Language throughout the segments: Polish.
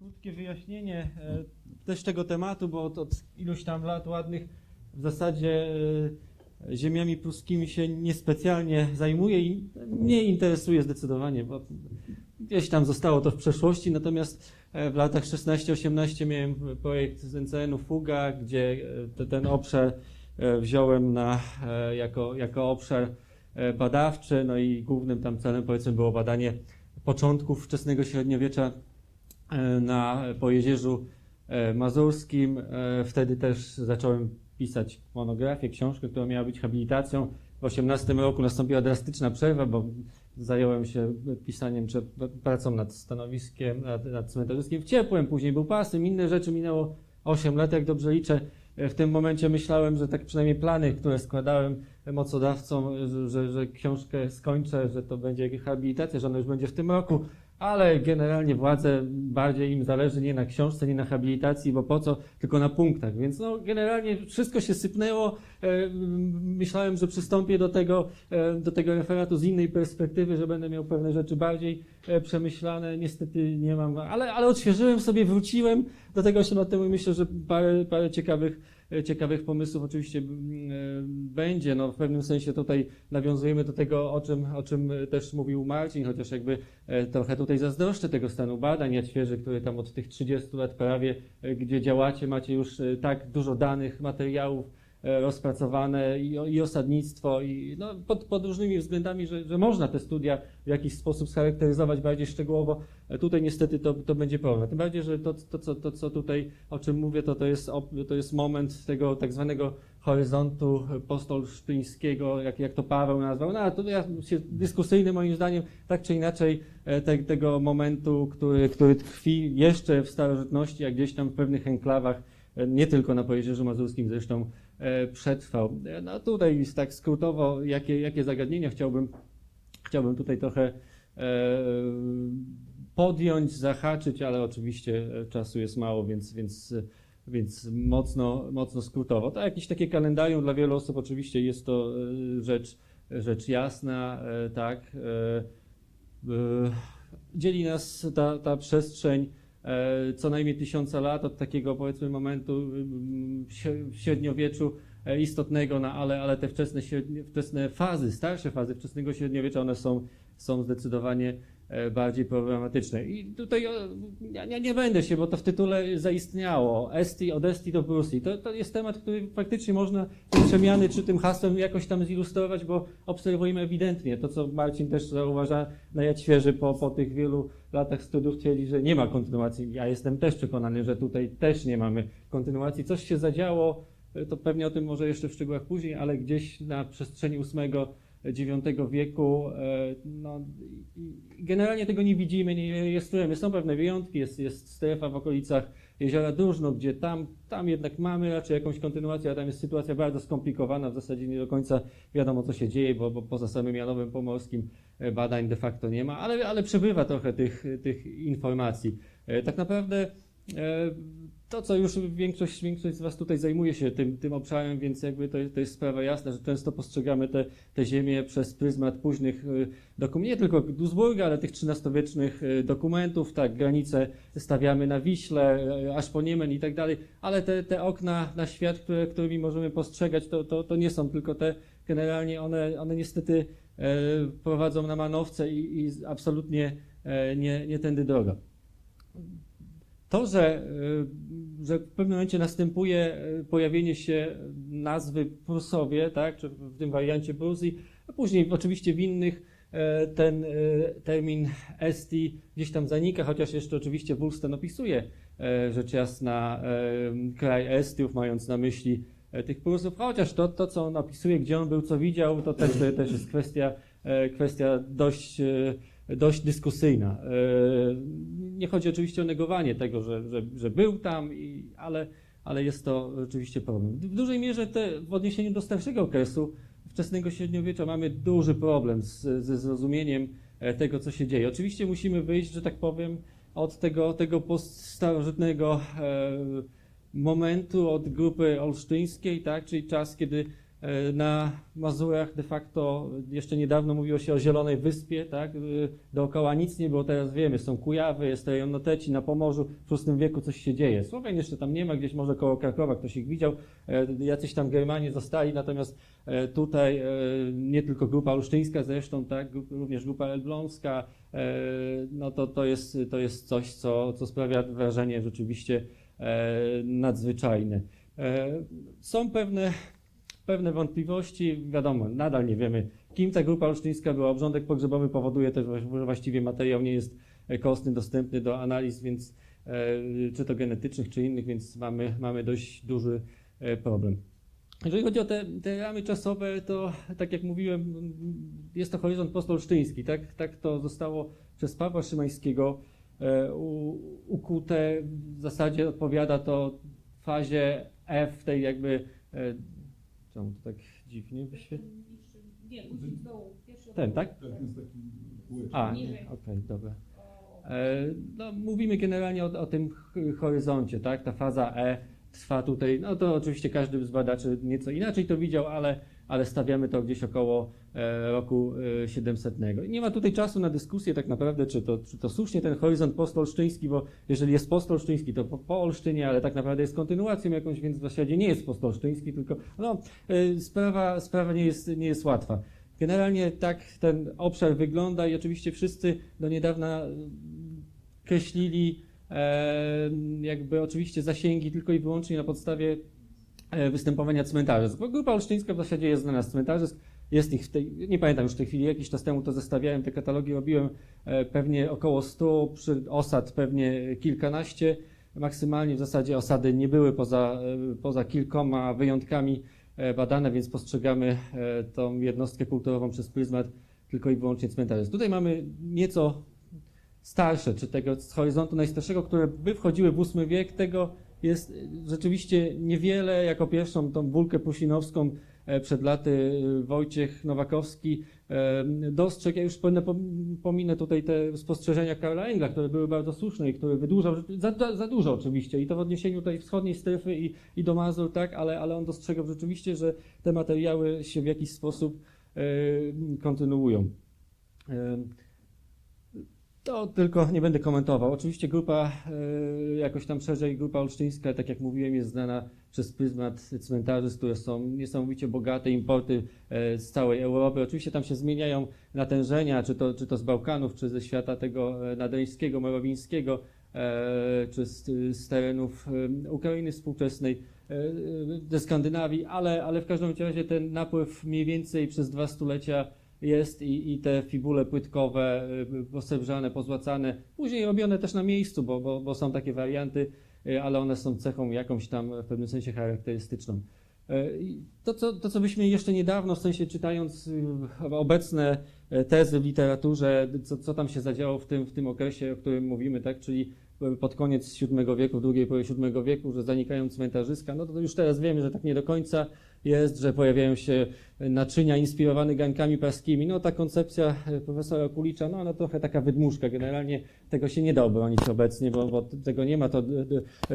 krótkie wyjaśnienie e, też tego tematu, bo od, od iluś tam lat ładnych w zasadzie e, ziemiami pruskimi się niespecjalnie zajmuję i mnie interesuje zdecydowanie, bo gdzieś tam zostało to w przeszłości, natomiast e, w latach 16-18 miałem projekt z NCN-u Fuga, gdzie te, ten obszar wziąłem na, jako, jako obszar badawczy, no i głównym tam celem powiedzmy było badanie początków wczesnego średniowiecza na Pojezierzu e, Mazurskim. E, Wtedy też zacząłem pisać monografię, książkę, która miała być habilitacją. W 18 roku nastąpiła drastyczna przerwa, bo zająłem się pisaniem czy pracą nad stanowiskiem, nad, nad cmentarzyskiem w ciepłem, później był pasym, inne rzeczy, minęło 8 lat, jak dobrze liczę. E, W tym momencie myślałem, że tak przynajmniej plany, które składałem mocodawcom, że, że, że książkę skończę, że to będzie habilitacja, że ona już będzie w tym roku, ale generalnie władze bardziej im zależy nie na książce, nie na habilitacji, bo po co, tylko na punktach. Więc no, generalnie wszystko się sypnęło. E, Myślałem, że przystąpię do tego, e, do tego referatu z innej perspektywy, że będę miał pewne rzeczy bardziej e, przemyślane. Niestety nie mam, ale, ale odświeżyłem sobie, wróciłem do tego 8 lat temu i myślę, że parę, parę ciekawych, ciekawych pomysłów oczywiście mm, e, będzie. No, w pewnym sensie tutaj nawiązujemy do tego, o czym, o czym też mówił Marcin, chociaż jakby e, trochę tutaj zazdroszczę tego stanu badań Jadźwierzy, który tam od tych 30 lat prawie, e, gdzie działacie, macie już tak dużo danych, materiałów, rozpracowane i, i osadnictwo i no, pod, pod różnymi względami, że, że można te studia w jakiś sposób scharakteryzować bardziej szczegółowo. E, Tutaj niestety to, to będzie problem. Tym bardziej, że to, to, co, to, co tutaj, o czym mówię, to, to, jest, to jest moment tego tak zwanego horyzontu postolsztyńskiego, jak, jak to Paweł nazwał. No, to ja, się dyskusyjny moim zdaniem, tak czy inaczej, e, te, tego momentu, który, który tkwi jeszcze w starożytności, a gdzieś tam w pewnych enklawach, e, nie tylko na Pojezierzu Mazurskim zresztą, e, przetrwał. E, No tutaj tak skrótowo, jakie, jakie zagadnienia chciałbym, chciałbym tutaj trochę e, podjąć, zahaczyć, ale oczywiście czasu jest mało, więc, więc, więc mocno, mocno skrótowo. To jakieś takie kalendarium dla wielu osób oczywiście jest to e, rzecz, rzecz jasna, tak. Dzieli nas ta, ta przestrzeń co najmniej tysiąca lat od takiego powiedzmy momentu mm, śre- w średniowieczu e, istotnego, no, ale, ale te wczesne, wczesne fazy, starsze fazy wczesnego średniowiecza, one są, są zdecydowanie e, bardziej problematyczne. I tutaj o, ja, ja nie będę się, bo to w tytule zaistniało. Esti, od Esti do Prusji. To, to jest temat, który faktycznie można te przemiany czy tym hasłem jakoś tam zilustrować, bo obserwujemy ewidentnie to, co Marcin też zauważa na Jadźwierzy po, po tych wielu latach studiów twierdzi, że nie ma kontynuacji. Ja jestem też przekonany, że tutaj też nie mamy kontynuacji. Coś się zadziało, to pewnie o tym może jeszcze w szczegółach później, ale gdzieś na przestrzeni VIII-IX wieku, e, no, generalnie tego nie widzimy, nie rejestrujemy. Są pewne wyjątki, jest, jest strefa w okolicach jeziora Drużno, gdzie tam, tam jednak mamy raczej jakąś kontynuację, a tam jest sytuacja bardzo skomplikowana, w zasadzie nie do końca wiadomo, co się dzieje, bo, bo poza samym Janowem Pomorskim e, badań de facto nie ma, ale, ale przebywa trochę tych, tych informacji. E, Tak naprawdę to, co już większość, większość z Was tutaj zajmuje się tym, tym obszarem, więc jakby to, to jest sprawa jasna, że często postrzegamy te, te ziemie przez pryzmat późnych dokumentów, nie tylko Duisburga, ale tych XIII-wiecznych e, dokumentów, tak, granice stawiamy na Wiśle, e, aż po Niemen i tak dalej, ale te, te okna na świat, które, którymi możemy postrzegać, to, to, to nie są tylko te, generalnie one, one niestety e, prowadzą na manowce i, i absolutnie e, nie, nie tędy droga. To, że, y, że w pewnym momencie następuje y, pojawienie się nazwy Prusowie, tak, czy w tym wariancie Prusji, a później oczywiście w innych e, ten e, termin Esti gdzieś tam zanika, chociaż jeszcze oczywiście Wulsten opisuje e, rzecz jasna kraj Estiów, mając na myśli tych Prusów, chociaż to, to, co on opisuje, gdzie on był, co widział, to też, to też jest kwestia, kwestia dość, dość dyskusyjna. E, Nie chodzi oczywiście o negowanie tego, że, że, że był tam, i, ale, ale jest to oczywiście problem. W dużej mierze te, w odniesieniu do starszego okresu, wczesnego średniowiecza, mamy duży problem z, ze zrozumieniem e, tego, co się dzieje. Oczywiście musimy wyjść, że tak powiem, od tego, tego poststarożytnego e, momentu, od grupy olsztyńskiej, tak, czyli czas, kiedy Na Mazurach de facto jeszcze niedawno mówiło się o Zielonej Wyspie, tak? E, Dookoła nic nie było, teraz wiemy, są Kujawy, jest rejon Noteci, na Pomorzu, w VI wieku coś się dzieje. Słowian jeszcze tam nie ma, gdzieś może koło Krakowa ktoś ich widział, E, jacyś tam Germanie zostali, natomiast e, tutaj e, nie tylko grupa olsztyńska zresztą, tak? Również grupa elbląska, e, no to, to, jest, to jest coś, co, co sprawia wrażenie rzeczywiście e, nadzwyczajne. E, Są pewne pewne wątpliwości. Wiadomo, nadal nie wiemy, kim ta grupa olsztyńska była. Obrządek pogrzebowy powoduje też, że właściwie materiał nie jest e, kostny, dostępny do analiz, więc e, czy to genetycznych, czy innych, więc mamy, mamy dość duży e, problem. Jeżeli chodzi o te, te ramy czasowe, to tak jak mówiłem, jest to horyzont postolsztyński. Tak, tak to zostało przez Pawła Szymańskiego ukute. W zasadzie odpowiada to fazie F, tej jakby Czemu to tak dziwnie wyświetla? Nie, guzik z dołu. Pierwszy Ten, tak? Tak, jest taki kółeczek. A, Niżej. nie, okej, dobra. O, E, no, mówimy generalnie o, o tym ch- horyzoncie, tak? Ta faza E trwa tutaj, no to oczywiście każdy z badaczy nieco inaczej to widział, ale, ale stawiamy to gdzieś około e, roku e, 700. I Nie ma tutaj czasu na dyskusję tak naprawdę, czy to, czy to słusznie ten horyzont postolsztyński, bo jeżeli jest postolsztyński, to po, po Olsztynie, ale tak naprawdę jest kontynuacją jakąś, więc w zasadzie nie jest postolsztyński, tylko no, e, sprawa, sprawa nie, jest, nie jest łatwa. Generalnie tak ten obszar wygląda i oczywiście wszyscy do niedawna kreślili e, jakby oczywiście zasięgi tylko i wyłącznie na podstawie e, występowania cmentarzy. Bo grupa olsztyńska w zasadzie jest znana z cmentarzysk. Jest ich w tej, nie pamiętam już w tej chwili, jakiś czas temu to zestawiałem, te katalogi robiłem, e, pewnie około 100, przy osad pewnie kilkanaście. Maksymalnie w zasadzie osady nie były poza, e, poza kilkoma wyjątkami e, badane, więc postrzegamy e, tą jednostkę kulturową przez pryzmat tylko i wyłącznie cmentarzy. Tutaj mamy nieco starsze, czy tego z horyzontu najstarszego, które by wchodziły w VIII wiek, tego jest e, rzeczywiście niewiele. Jako pierwszą tą bulkę pusinowską e, przed laty e, Wojciech Nowakowski e, dostrzegł. Ja już pominę tutaj te spostrzeżenia Karla Engla, które były bardzo słuszne i które wydłużał, za, za, za dużo oczywiście, i to w odniesieniu tej wschodniej strefy i, i do Mazur, tak, ale, ale on dostrzegał rzeczywiście, że te materiały się w jakiś sposób e, kontynuują. To tylko nie będę komentował. Oczywiście grupa, e, jakoś tam szerzej, grupa olsztyńska, tak jak mówiłem, jest znana przez pryzmat cmentarzy, które są niesamowicie bogate, importy e, z całej Europy. Oczywiście tam się zmieniają natężenia, czy to, czy to z Bałkanów, czy ze świata tego e, nadeńskiego, merowińskiego, e, czy z, z terenów Ukrainy współczesnej, ze Skandynawii, ale, ale w każdym razie ten napływ mniej więcej przez dwa stulecia jest i, i te fibule płytkowe, y, posrebrzane, pozłacane, później robione też na miejscu, bo, bo, bo są takie warianty, y, ale one są cechą jakąś tam w pewnym sensie charakterystyczną. Y, To co, to, co byśmy jeszcze niedawno, w sensie czytając obecne tezy w literaturze, co, co tam się zadziało w tym, w tym okresie, o którym mówimy, tak, czyli pod koniec VII wieku, w drugiej połowie VII wieku, że zanikają cmentarzyska, no to już teraz wiemy, że tak nie do końca jest, że pojawiają się naczynia inspirowane gankami praskimi. No ta koncepcja e, profesora Kulicza, no ona trochę taka wydmuszka. Generalnie tego się nie da obronić obecnie, bo, bo tego nie ma. To,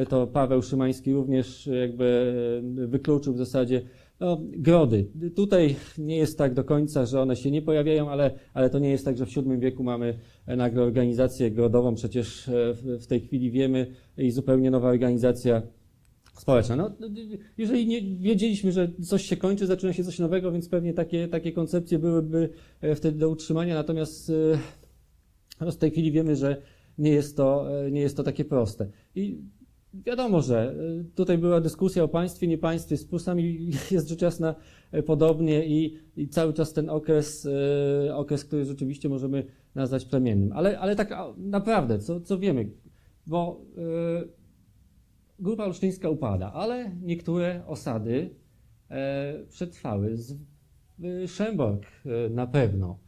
to Paweł Szymański również jakby e, wykluczył w zasadzie. No, grody. Tutaj nie jest tak do końca, że one się nie pojawiają, ale, ale to nie jest tak, że w VII wieku mamy e, nagle organizację grodową. Przecież e, w tej chwili wiemy i zupełnie nowa organizacja społeczna. No, jeżeli nie wiedzieliśmy, że coś się kończy, zaczyna się coś nowego, więc pewnie takie, takie koncepcje byłyby e, wtedy do utrzymania, natomiast e, no, w tej chwili wiemy, że nie jest to, e, nie jest to takie proste. I wiadomo, że tutaj była dyskusja o państwie, nie państwie, z plusami jest rzecz jasna podobnie i, i cały czas ten okres, okres, który rzeczywiście możemy nazwać plemiennym. Ale, ale tak naprawdę, co, co wiemy? Bo Grupa olsztyńska upada, ale niektóre osady e, przetrwały. Szemborg e, na pewno,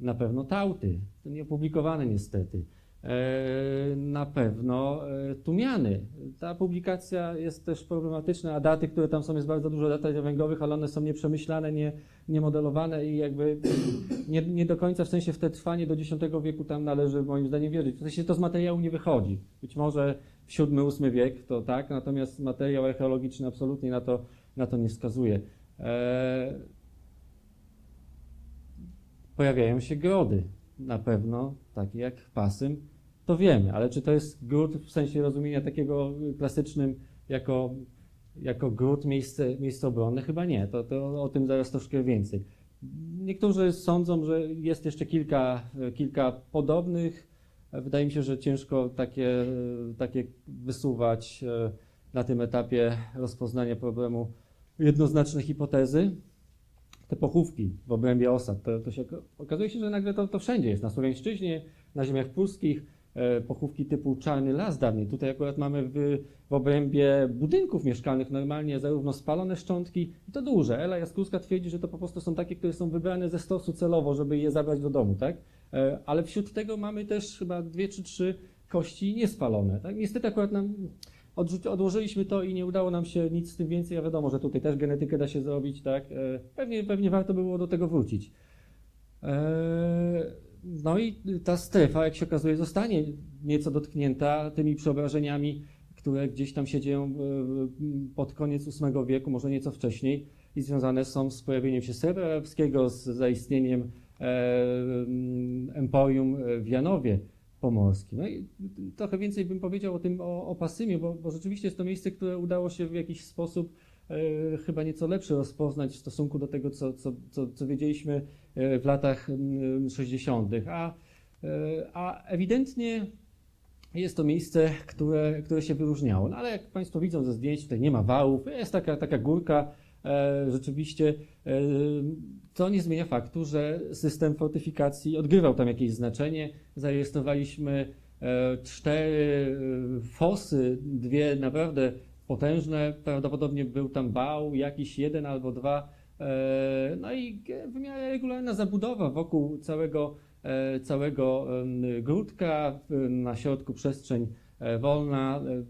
na pewno Tauty, to nieopublikowane niestety. E, na pewno e, Tumiany. Ta publikacja jest też problematyczna, a daty, które tam są, jest bardzo dużo dat węglowych, ale one są nieprzemyślane, nie, niemodelowane i jakby nie, nie do końca w sensie w te trwanie do X wieku tam należy moim zdaniem wierzyć. W sensie to z materiału nie wychodzi. Być może w VII-VIII wiek to tak, natomiast materiał archeologiczny absolutnie na to, na to nie wskazuje. E, pojawiają się grody, na pewno, takie jak Pasym, to wiemy, ale czy to jest gród w sensie rozumienia takiego klasycznym jako, jako gród miejsce, miejsce obronne? Chyba nie, to, to o tym zaraz troszkę więcej. Niektórzy sądzą, że jest jeszcze kilka, kilka podobnych. Wydaje mi się, że ciężko takie, takie wysuwać e, na tym etapie rozpoznania problemu jednoznaczne hipotezy. Te pochówki w obrębie osad, to, to się okazuje się, że nagle to, to wszędzie jest. Na Słowiańszczyźnie, na ziemiach pólskich, e, pochówki typu czarny las dawniej. Tutaj akurat mamy w, w obrębie budynków mieszkalnych normalnie zarówno spalone szczątki, i to duże. Ela Jaskórska twierdzi, że to po prostu są takie, które są wybrane ze stosu celowo, żeby je zabrać do domu, tak? E, Ale wśród tego mamy też chyba dwie czy trzy kości niespalone, tak? Niestety akurat nam odłożyliśmy to i nie udało nam się nic z tym więcej, a wiadomo, że tutaj też genetykę da się zrobić, tak? E, Pewnie, pewnie warto było do tego wrócić. E, No i ta strefa, jak się okazuje, zostanie nieco dotknięta tymi przeobrażeniami, które gdzieś tam się dzieją e, pod koniec VIII wieku, może nieco wcześniej i związane są z pojawieniem się srebra arabskiego, z zaistnieniem emporium w Janowie Pomorskim. No i trochę więcej bym powiedział o tym, o, o Pasymie, bo, bo rzeczywiście jest to miejsce, które udało się w jakiś sposób e, chyba nieco lepszy rozpoznać w stosunku do tego, co, co, co, co wiedzieliśmy e, w latach mm, 60., a, e, a ewidentnie jest to miejsce, które, które się wyróżniało. No ale jak Państwo widzą ze zdjęć, tutaj nie ma wałów, jest taka, taka górka, rzeczywiście e, to nie zmienia faktu, że system fortyfikacji odgrywał tam jakieś znaczenie. Zarejestrowaliśmy e, cztery e, fosy, dwie naprawdę potężne, prawdopodobnie był tam bał, jakiś jeden albo dwa, e, no i w miarę regularna zabudowa wokół całego, e, całego w- na środku przestrzeń e, wolna. E,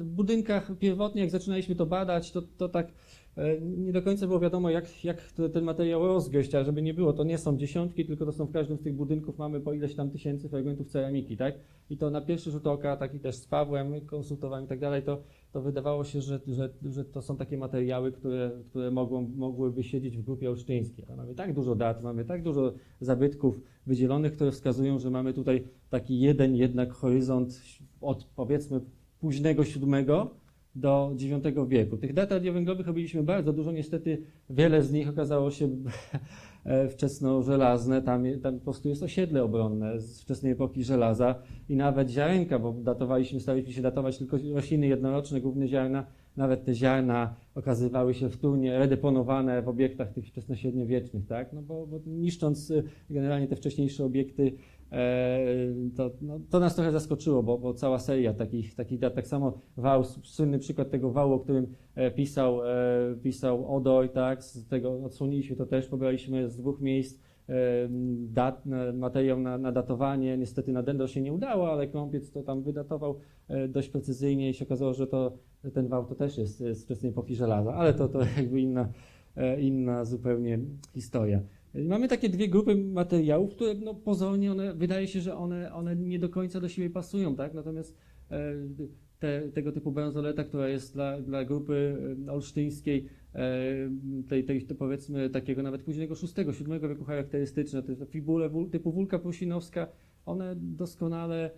W budynkach pierwotnie, jak zaczynaliśmy to badać, to, to tak e, nie do końca było wiadomo, jak, jak ten materiał rozgryźć, a żeby nie było, to nie są dziesiątki, tylko to są w każdym z tych budynków mamy po ileś tam tysięcy fragmentów ceramiki, tak? I to na pierwszy rzut oka, taki też z Pawłem konsultowałem i tak dalej, to, to wydawało się, że, że, że to są takie materiały, które, które mogą, mogłyby siedzieć w grupie olsztyńskiej. A mamy tak dużo dat, mamy tak dużo zabytków wydzielonych, które wskazują, że mamy tutaj taki jeden jednak horyzont od powiedzmy późnego siódmego do IX wieku. Tych dat radiowęglowych robiliśmy bardzo dużo, niestety wiele z nich okazało się wczesno-żelazne, tam, tam po prostu jest osiedle obronne z wczesnej epoki żelaza i nawet ziarenka, bo datowaliśmy, staraliśmy się datować tylko rośliny jednoroczne, główne ziarna, nawet te ziarna okazywały się wtórnie redeponowane w obiektach tych wczesnośredniowiecznych, tak? No bo, bo niszcząc y, generalnie te wcześniejsze obiekty, to, no, to nas trochę zaskoczyło, bo, bo cała seria takich, takich dat, tak samo wał, słynny przykład tego wału, o którym e, pisał, e, pisał Odoj, tak? Z tego odsłoniliśmy to też, pobraliśmy z dwóch miejsc e, dat, materiał na, na datowanie. Niestety na Dendro się nie udało, ale Krąpiec to tam wydatował e, dość precyzyjnie i się okazało, że to, ten wał to też jest e, z wczesnej epoki żelaza, ale to, to jakby inna, e, inna zupełnie historia. Mamy takie dwie grupy materiałów, które no, pozornie one, wydaje się, że one, one nie do końca do siebie pasują, tak? Natomiast e, te, tego typu bransoleta, która jest dla, dla grupy e, olsztyńskiej, e, tej, tej, powiedzmy takiego nawet późnego VI, VII wieku charakterystyczne, te fibule typu wulka prusinowska, one doskonale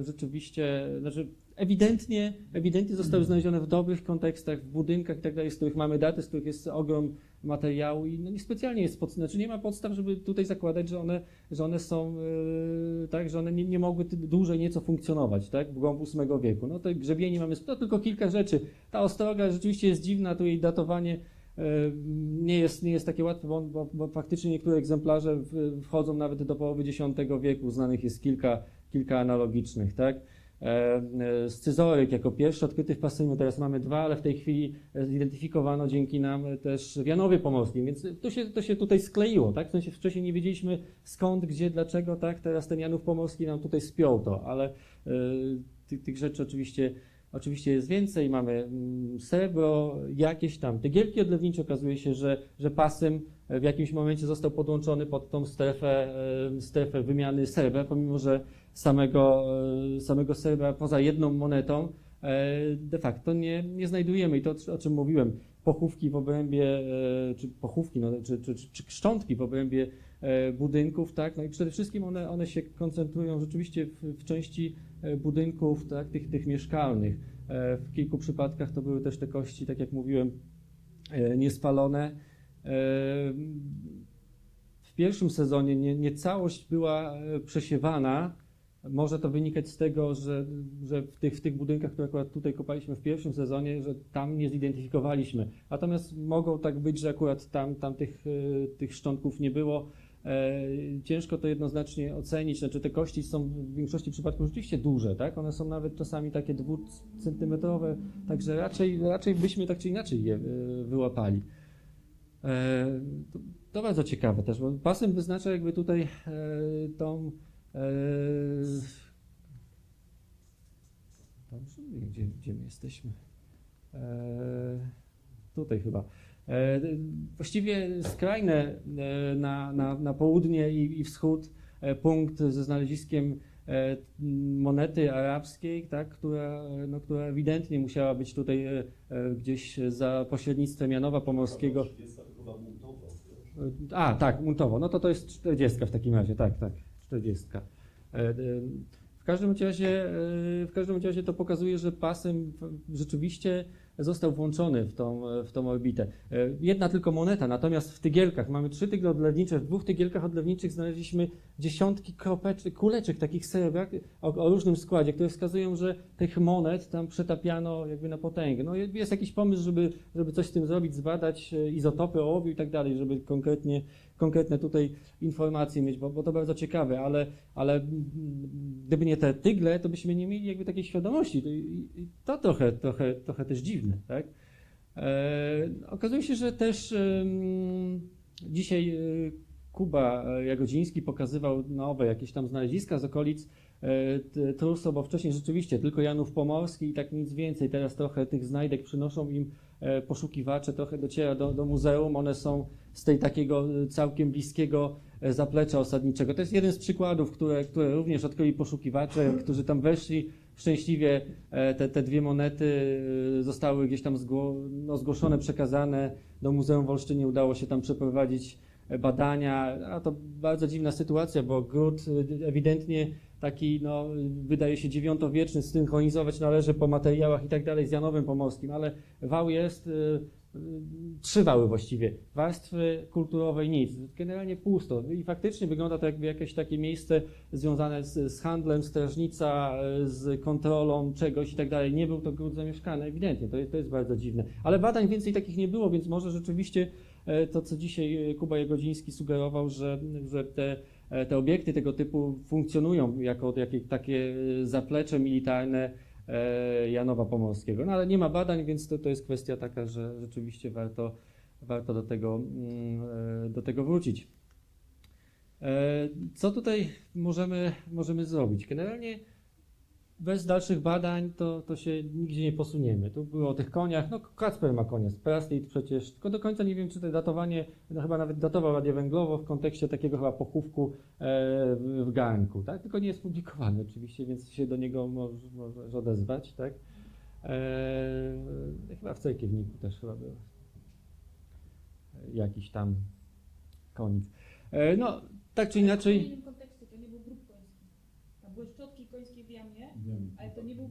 rzeczywiście, znaczy ewidentnie, ewidentnie zostały znalezione w dobrych kontekstach, w budynkach i tak dalej, z których mamy daty, z których jest ogrom materiału i no niespecjalnie jest, pod, znaczy nie ma podstaw, żeby tutaj zakładać, że one, że one są, e, tak, że one nie, nie mogły dłużej nieco funkcjonować, tak, w głąb VIII wieku. No te grzebieni mamy, to tylko kilka rzeczy. Ta ostroga rzeczywiście jest dziwna, tu jej datowanie e, nie jest, nie jest takie łatwe, bo, bo, bo faktycznie niektóre egzemplarze wchodzą nawet do połowy X wieku, znanych jest kilka, kilka analogicznych, tak. E, e, Scyzoryk jako pierwszy odkryty w Pasymiu, teraz mamy dwa, ale w tej chwili e, zidentyfikowano dzięki nam też w Janowie Pomorskim, więc to się, to się tutaj skleiło, tak? W sensie wcześniej nie wiedzieliśmy skąd, gdzie, dlaczego, tak? Teraz ten Janów Pomorski nam tutaj spiął to, ale e, tych, rzeczy oczywiście, oczywiście jest więcej. Mamy mm, srebro, jakieś tam tygielki odlewnicze. Okazuje się, że, że pasem w jakimś momencie został podłączony pod tą strefę, strefę wymiany srebra, pomimo że samego, e, samego srebra poza jedną monetą e, de facto nie, nie znajdujemy. I to, o czym mówiłem, pochówki w obrębie, e, czy pochówki, no, czy, czy, czy, czy w obrębie budynków, tak? No i przede wszystkim one, one się koncentrują rzeczywiście w, w części budynków, tak? tych, tych mieszkalnych. W kilku przypadkach to były też te kości, tak jak mówiłem, niespalone. W pierwszym sezonie nie, nie całość była przesiewana. Może to wynikać z tego, że, że w, tych, w tych budynkach, które akurat tutaj kopaliśmy w pierwszym sezonie, że tam nie zidentyfikowaliśmy. Natomiast mogą tak być, że akurat tam, tam tych, e, tych szczątków nie było. E, Ciężko to jednoznacznie ocenić. Znaczy te kości są w większości przypadków rzeczywiście duże, tak? One są nawet czasami takie dwucentymetrowe, także raczej, raczej byśmy tak czy inaczej je e, wyłapali. To, bardzo ciekawe też, bo pasem wyznacza jakby tutaj tą Dobrze, gdzie, gdzie my jesteśmy? E, tutaj chyba. E, właściwie skrajne na, na, na południe i, i wschód punkt ze znaleziskiem monety arabskiej, tak, która, no, która ewidentnie musiała być tutaj gdzieś za pośrednictwem Janowa Pomorskiego. A, tak, Muntowo. No to to jest 40 w takim razie, tak, tak, 40. E, e, W każdym razie, e, w każdym razie to pokazuje, że pasem rzeczywiście został włączony w tą, w tą orbitę. Jedna tylko moneta, natomiast w tygielkach, mamy trzy tygle odlewnicze, w dwóch tygielkach odlewniczych znaleźliśmy dziesiątki kropeczek, kuleczek takich srebrek o, o różnym składzie, które wskazują, że tych monet tam przetapiano jakby na potęgę. No je- jest jakiś pomysł, żeby, żeby coś z tym zrobić, zbadać izotopy ołowiu i tak dalej, żeby konkretnie, konkretne tutaj informacje mieć, bo, bo to bardzo ciekawe, ale, ale gdyby nie te tygle, to byśmy nie mieli jakby takiej świadomości. To, i- to trochę, trochę, trochę też dziwne, tak? E, okazuje się, że też em, dzisiaj e, Kuba e, Jagodziński pokazywał nowe jakieś tam znaleziska z okolic e, Truso, bo wcześniej rzeczywiście tylko Janów Pomorski i tak nic więcej. Teraz trochę tych znajdek przynoszą im e, poszukiwacze, trochę dociera do, do muzeum. One są z tej takiego e, całkiem bliskiego e, zaplecza osadniczego. To jest jeden z przykładów, które, które również odkryli poszukiwacze, którzy tam weszli. Szczęśliwie e, te, te dwie monety e, zostały gdzieś tam zgło, no, zgłoszone, przekazane do Muzeum w Olsztynie. Udało się tam przeprowadzić e, badania, a to bardzo dziwna sytuacja, bo gród e, ewidentnie taki, no, wydaje się dziewiątowieczny, synchronizować należy po materiałach i tak dalej z Janowem Pomorskim, ale wał jest, y, y, trzy wały właściwie, warstwy kulturowej nic, generalnie pusto. I faktycznie wygląda to jakby jakieś takie miejsce związane z, z handlem, strażnica, y, z kontrolą czegoś i tak dalej, nie był to gród zamieszkany, ewidentnie, to, to jest bardzo dziwne, ale badań więcej takich nie było, więc może rzeczywiście to, co dzisiaj Kuba Jagodziński sugerował, że, że te te obiekty tego typu funkcjonują jako takie e, zaplecze militarne e, Janowa Pomorskiego. No ale nie ma badań, więc to, to jest kwestia taka, że rzeczywiście warto, warto do, tego, mm, e, do tego wrócić. E, Co tutaj możemy, możemy zrobić? Generalnie bez dalszych badań to, to się nigdzie nie posuniemy. Tu było o tych koniach, no Kacper ma konia, Praslit przecież, tylko do końca nie wiem, czy to datowanie, no chyba nawet datował radię węglowo w kontekście takiego chyba pochówku e, w, garnku, tak? Tylko nie jest publikowany oczywiście, więc się do niego może, możesz odezwać, tak? E, chyba w Cerkiewniku też chyba był jakiś tam konik. E, no, tak czy inaczej... innym kontekście to nie był grób koński. Tam były szczotki końskie ale to nie był.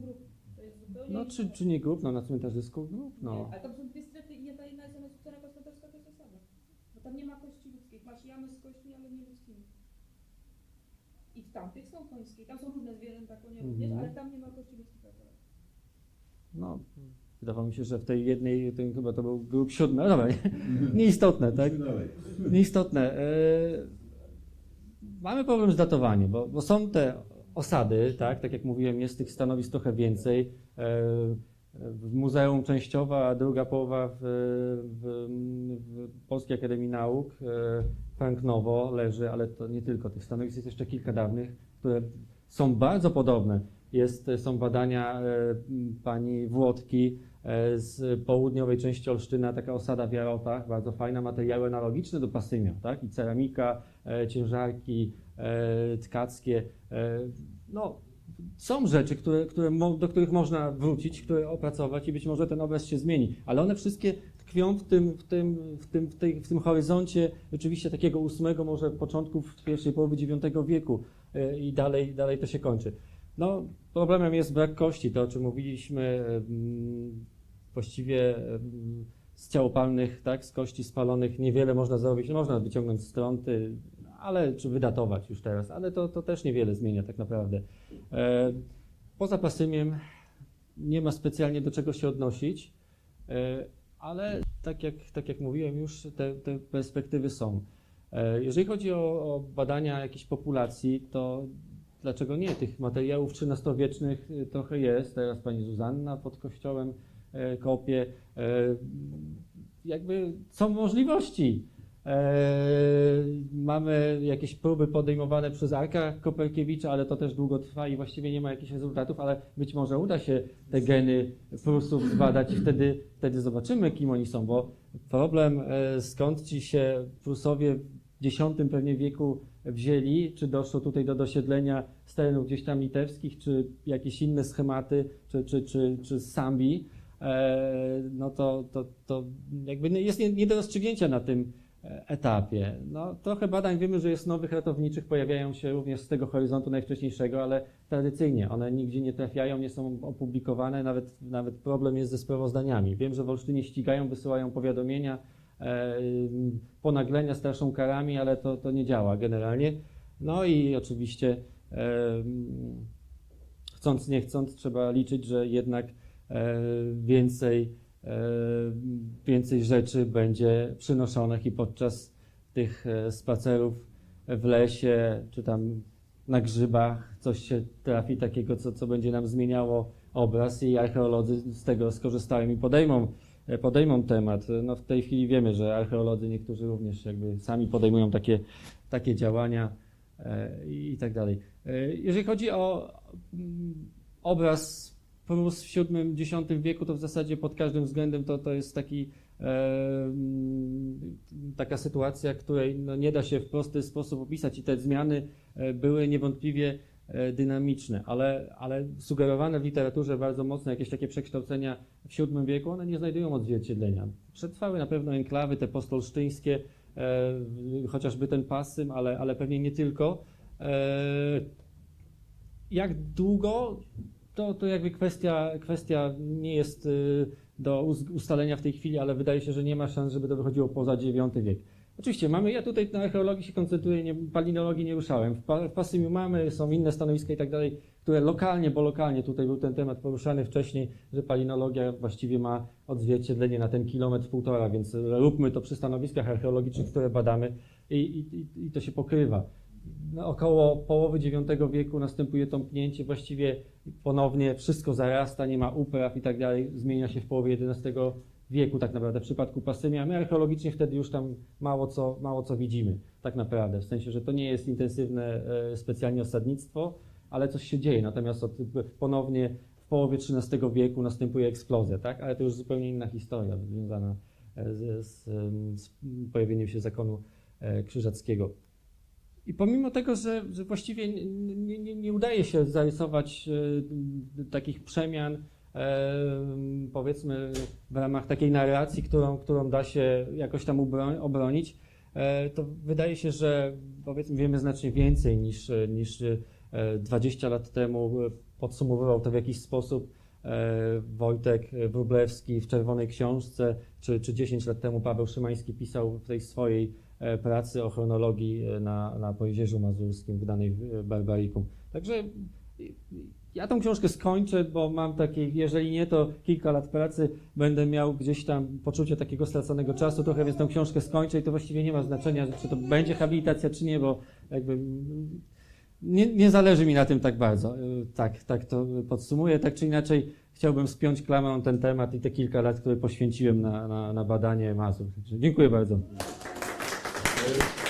To jest zupełnie No, inny czy, czy nie grup, no na cmentarzysku grup, no. Nie, ale tam są dwie strefy i jedna, jedna jest która gospodarska to jest osada. Bo tam nie ma kości ludzkich. Masz jamy z kośćmi, ale nie ludzkimi. I w tamtych są końskie. Tam są różne zwierzęta, konie również, Mhm. ale tam nie ma kości ludzkich akurat. No, wydawało mi się, że w tej jednej, tym chyba to był grup siódmy, no dobra, nie- nieistotne, tak? Nieistotne. E, mamy problem z datowaniem, bo, bo są te osady, tak, tak jak mówiłem, jest tych stanowisk trochę więcej. E, w muzeum częściowa, a druga połowa w, w, w Polskiej Akademii Nauk. E, Frank Nowo leży, ale to nie tylko. Tych stanowisk jest jeszcze kilka dawnych, które są bardzo podobne. Jest, są badania e, pani Włodki z południowej części Olsztyna, taka osada w Jarotach, bardzo fajna, materiały analogiczne do Pasymia, tak? I ceramika, ciężarki tkackie. E, no, są rzeczy, które, które, do których można wrócić, które opracować i być może ten obraz się zmieni, ale one wszystkie tkwią w tym, w tym, w tym, w tej, w tym horyzoncie rzeczywiście takiego ósmego, może początków pierwszej połowy IX wieku e, i dalej, dalej to się kończy. No, problemem jest brak kości, to o czym mówiliśmy, em, właściwie z ciałopalnych, tak, z kości spalonych niewiele można zrobić, można wyciągnąć strąty, ale czy wydatować już teraz, ale to, to też niewiele zmienia tak naprawdę. E, Poza pasymiem nie ma specjalnie do czego się odnosić, e, ale tak jak, tak jak mówiłem już, te, te perspektywy są. E, Jeżeli chodzi o, o badania jakiejś populacji, to dlaczego nie? Tych materiałów XIII-wiecznych trochę jest. Teraz pani Zuzanna pod kościołem kopie. Jakby są możliwości. E, Mamy jakieś próby podejmowane przez Arka Koperkiewicza, ale to też długo trwa i właściwie nie ma jakichś rezultatów, ale być może uda się te geny Prusów zbadać i wtedy, wtedy zobaczymy, kim oni są, bo problem, e, skąd ci się Prusowie w X pewnie wieku wzięli, czy doszło tutaj do dosiedlenia z terenów gdzieś tam litewskich, czy jakieś inne schematy, czy, czy, czy, czy z Sambii, e, no to, to, to jakby jest nie, nie do rozstrzygnięcia na tym etapie. No, trochę badań wiemy, że jest nowych ratowniczych, pojawiają się również z tego horyzontu najwcześniejszego, ale tradycyjnie one nigdzie nie trafiają, nie są opublikowane, nawet, nawet problem jest ze sprawozdaniami. Wiem, że w Olsztynie ścigają, wysyłają powiadomienia, e, ponaglenia straszą karami, ale to, to nie działa generalnie. No i oczywiście e, chcąc nie chcąc trzeba liczyć, że jednak e, więcej, e, więcej rzeczy będzie przynoszonych i podczas tych e, spacerów w lesie, czy tam na grzybach coś się trafi takiego, co, co będzie nam zmieniało obraz i archeolodzy z tego skorzystają i podejmą, e, podejmą temat. No w tej chwili wiemy, że archeolodzy niektórzy również jakby sami podejmują takie, takie działania e, i, tak dalej. E, Jeżeli chodzi o mm, obraz Prus w VII-X wieku, to w zasadzie pod każdym względem to, to jest taki, e, taka sytuacja, której no, nie da się w prosty sposób opisać i te zmiany e, były niewątpliwie e, dynamiczne, ale, ale sugerowane w literaturze bardzo mocno jakieś takie przekształcenia w VII wieku, one nie znajdują odzwierciedlenia. Przetrwały na pewno enklawy, te postolsztyńskie, e, chociażby ten pasym, ale, ale pewnie nie tylko. E, jak długo, to, to jakby kwestia, kwestia nie jest y, do ustalenia w tej chwili, ale wydaje się, że nie ma szans, żeby to wychodziło poza IX wiek. Oczywiście mamy, ja tutaj na archeologii się koncentruję, nie, palinologii nie ruszałem. W, pa, w Pasymiu mamy, są inne stanowiska i tak dalej, które lokalnie, bo lokalnie tutaj był ten temat poruszany wcześniej, że palinologia właściwie ma odzwierciedlenie na ten kilometr, półtora, więc róbmy to przy stanowiskach archeologicznych, które badamy i, i- i to się pokrywa. No, około połowy IX wieku następuje tąpnięcie, właściwie ponownie wszystko zarasta, nie ma upraw i tak dalej, zmienia się w połowie XI wieku tak naprawdę w przypadku Pasymia. My archeologicznie wtedy już tam mało co, mało co widzimy tak naprawdę, w sensie, że to nie jest intensywne e, specjalnie osadnictwo, ale coś się dzieje, natomiast od, ponownie w połowie XIII wieku następuje eksplozja, tak? ale to już zupełnie inna historia związana e, z, z, z pojawieniem się zakonu e, krzyżackiego. I pomimo tego, że, że właściwie nie, nie, nie- udaje się zarysować e, takich przemian, e, powiedzmy w ramach takiej narracji, którą, którą da się jakoś tam obronić, e, to wydaje się, że powiedzmy wiemy znacznie więcej niż, niż e, 20 lat temu podsumowywał to w jakiś sposób Wojtek Wróblewski w Czerwonej Książce, czy, czy 10 lat temu Paweł Szymański pisał w tej swojej pracy o chronologii e, na, na Pojezierzu Mazurskim wydanej w e, Barbarikum. Także ja tą książkę skończę, bo mam takie, jeżeli nie, to kilka lat pracy będę miał gdzieś tam poczucie takiego straconego czasu trochę, więc tą książkę skończę i to właściwie nie ma znaczenia, czy to będzie habilitacja, czy nie, bo jakby nie, nie zależy mi na tym tak bardzo. Tak, tak to podsumuję. Tak czy inaczej chciałbym spiąć klamrą ten temat i te kilka lat, które poświęciłem na, na, na badanie Mazur. Dziękuję bardzo. E,